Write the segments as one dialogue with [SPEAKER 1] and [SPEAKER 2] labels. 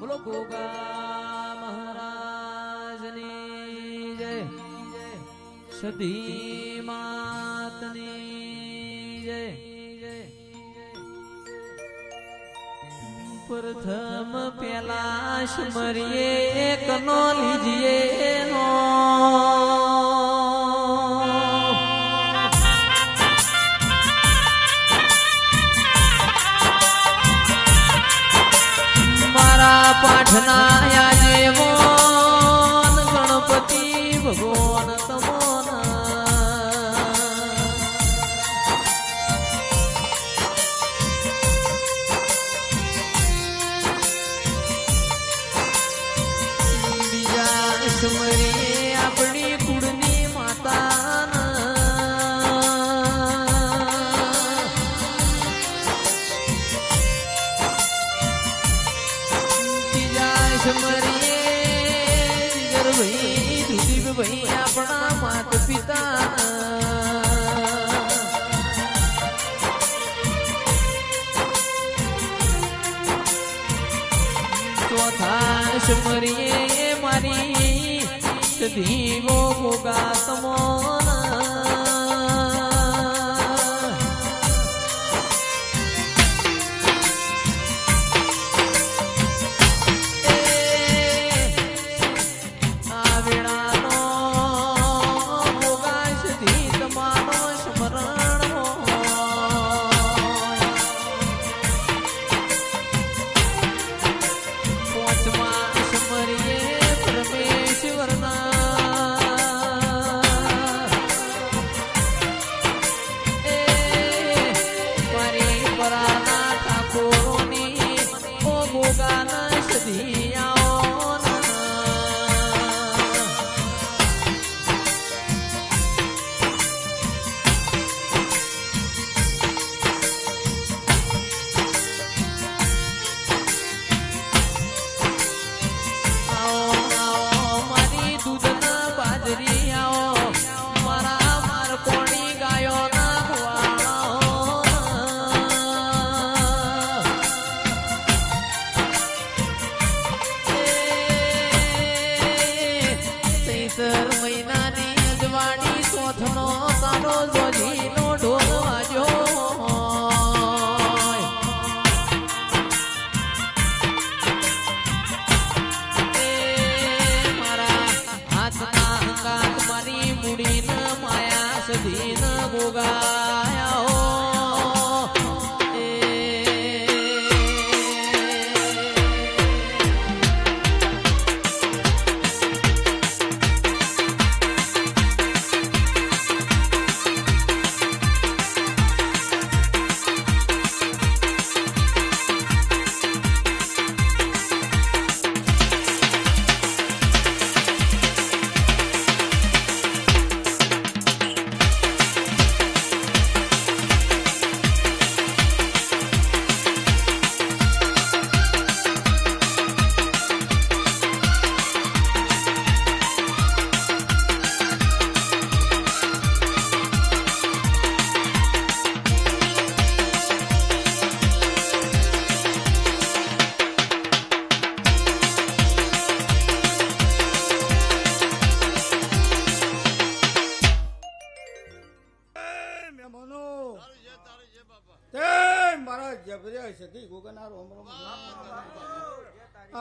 [SPEAKER 1] બોલો ગોગા મહારાજની જય. સધી માતની જય. પ્રથમ પેલા સ્મરીએ એકનો લીજીએ નો. આપણી માત પિતા ચોથા સમરીએ મારી સધીવો ગોગા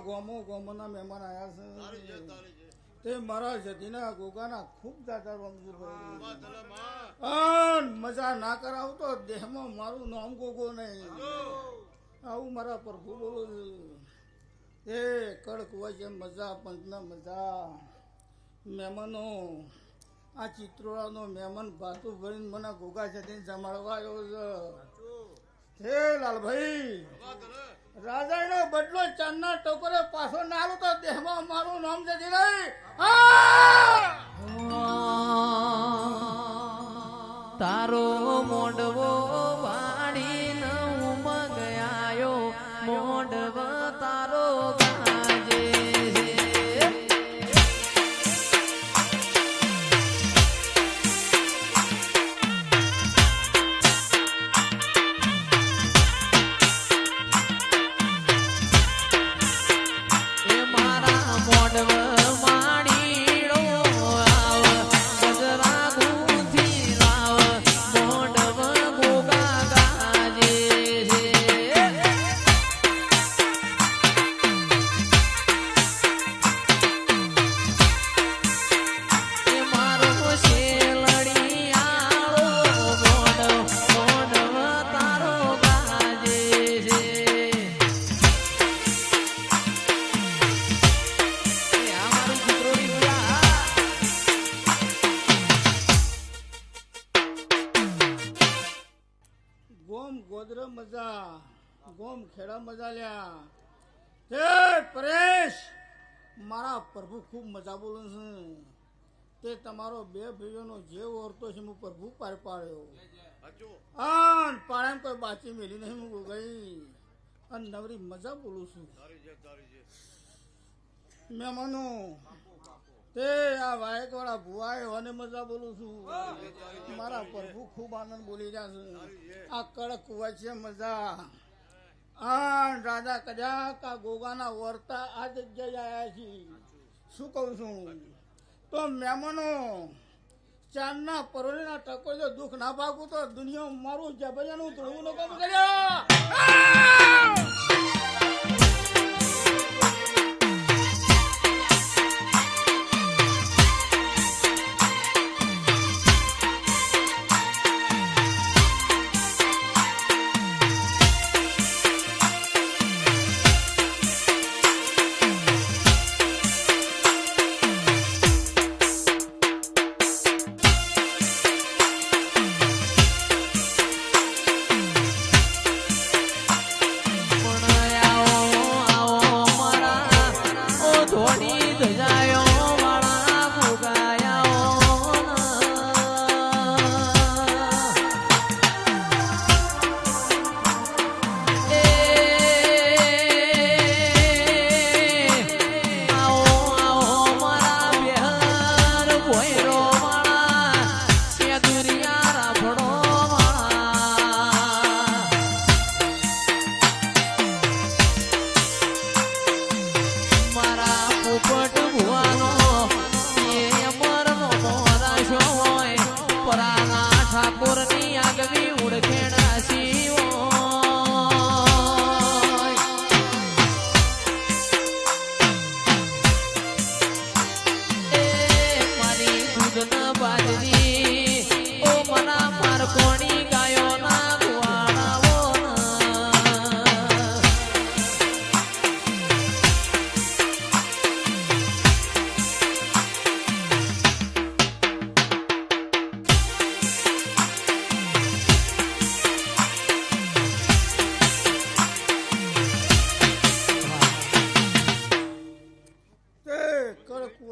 [SPEAKER 1] આ
[SPEAKER 2] ગોમો ગોમોના મહેમાન આયા છે. તે મારા જતીના ગોગાના ખૂબ દાદા રોમ છે ભાઈ. મજા ના કરાવ તો દેહમાં મારું નામ ગોગો નહીં. આવું મારા પ્રભુ બોલો છે. એ કડક હોય છે મજા પંચના મજા. મહેમાનો આ ચિત્રોડાનો મહેમાન ભાતું ભરીને મને ગોગા જતીને જમાડવા આવ્યો છે. હે લાલભાઈ. રાજાનો બદલો ચાંદના ટોકરે પાછો ના તો દેહમાં મારું નામ જતી રહી.
[SPEAKER 1] ગોમ ગોદર મજા ગોમ
[SPEAKER 2] ખેડા મજા લ્યા. તે પરેશ! મારા પ્રભુ ખૂબ મજા બોલે છે. તે તમારો બે ભાઈઓનો જે ઓરતો છે હું પ્રભુ પાર પાડ્યો. અન પાડે કોઈ બાચી મેલી નહીં હું ગઈ. અને નવરી મજા બોલું છું. મહેમાનો તે આ વાયક વાળા ભુવાએ અને મજા બોલું છું. મારા પ્રભુ ખૂબ આનંદ બોલી રહ્યા છે. આ કડક વચ્ચે મજા. આ રાજા કદાચ આ ગોગાના વર્તા આ જગ્યાએ આવ્યા છે શું કહું છું? તો મહેમાનો ચાંદના પરોળીના ટકો જો દુઃખ ના ભાગું તો દુનિયા મારું જબરિયાનું ધોળવું કામ કર્યા.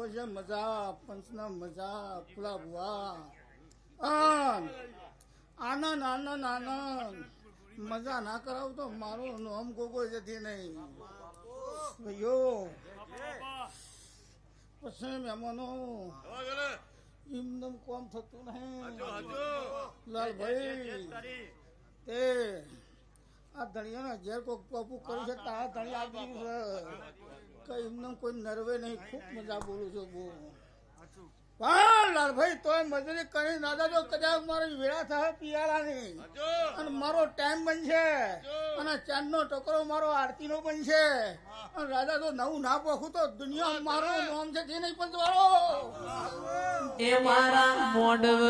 [SPEAKER 2] વજે મજા પંચના મજા ફૂલા ભુવા આન, આનંદ આનંદ આનંદ મજા ના કરાવ તો મારું નોમ ગોગો જતી નહીં. ભાઈઓ. પછી મહેમાનો એમનેમ કોમ થતું નહીં. લાલભાઈ તે આ ધણિયાના ઝેર કોક ટોપુ કર્યું છે તારા ધણિયા આપી છે. કે એમને કોઈ નર્વે નહીં. ખૂબ મજા બોલું છું બહુ. પણ લાલભાઈ તોય મજૂરી કરી ના જો કદાચ મારી વેળા થાય પિયાલાની અને મારો ટાઈમ બનશે. અને ચાંદનો ટોકરો મારો આરતીનો બનશે. અને રાજા તો નવું ના પોખું તો દુનિયા મારો નામ છે તે નહીં પણ
[SPEAKER 1] એ મારા મોડવ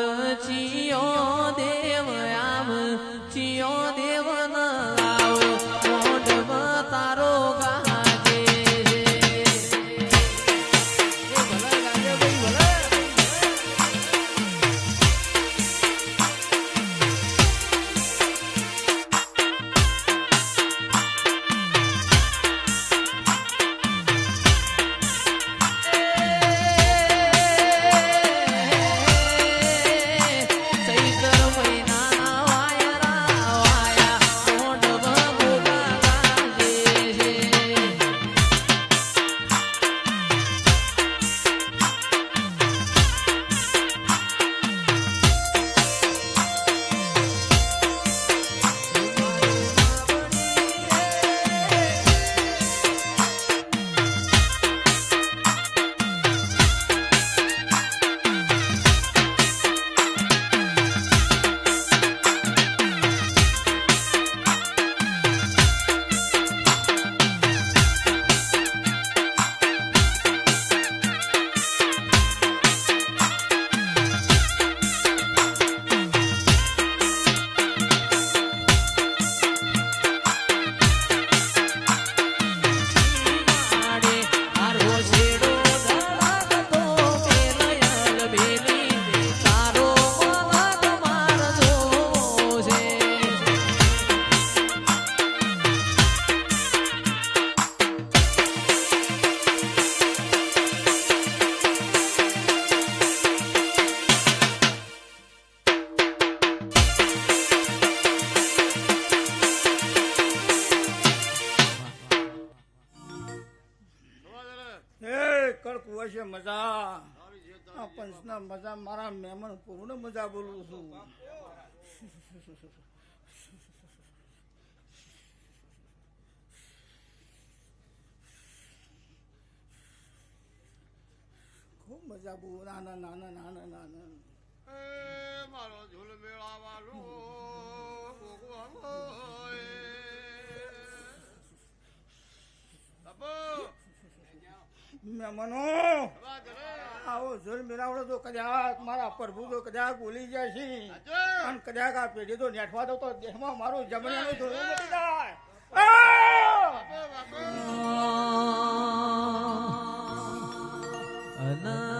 [SPEAKER 1] ચિયો દેવ આવ ચિયો દેવ ન આવ. મોડવ તારો ગાજે
[SPEAKER 2] મજા. આ પંચના મજા, મારા મહેમાન પૂર્ણ મજા બોલું છું. ખૂબ મજા બહુ નાના નાના નાના નાના
[SPEAKER 3] એ મારો ઝૂલ હોય.
[SPEAKER 2] મહેમાનો! આવો જોર મેરાવડો તો કદાચ મારા પ્રભુ તો કદાચ ભૂલી જાય છે. અને કદાચ આ પેઢી તો નેઠવા દો તો દેહમાં મારું જમવાનું ધોરણ નથી જાય
[SPEAKER 3] અના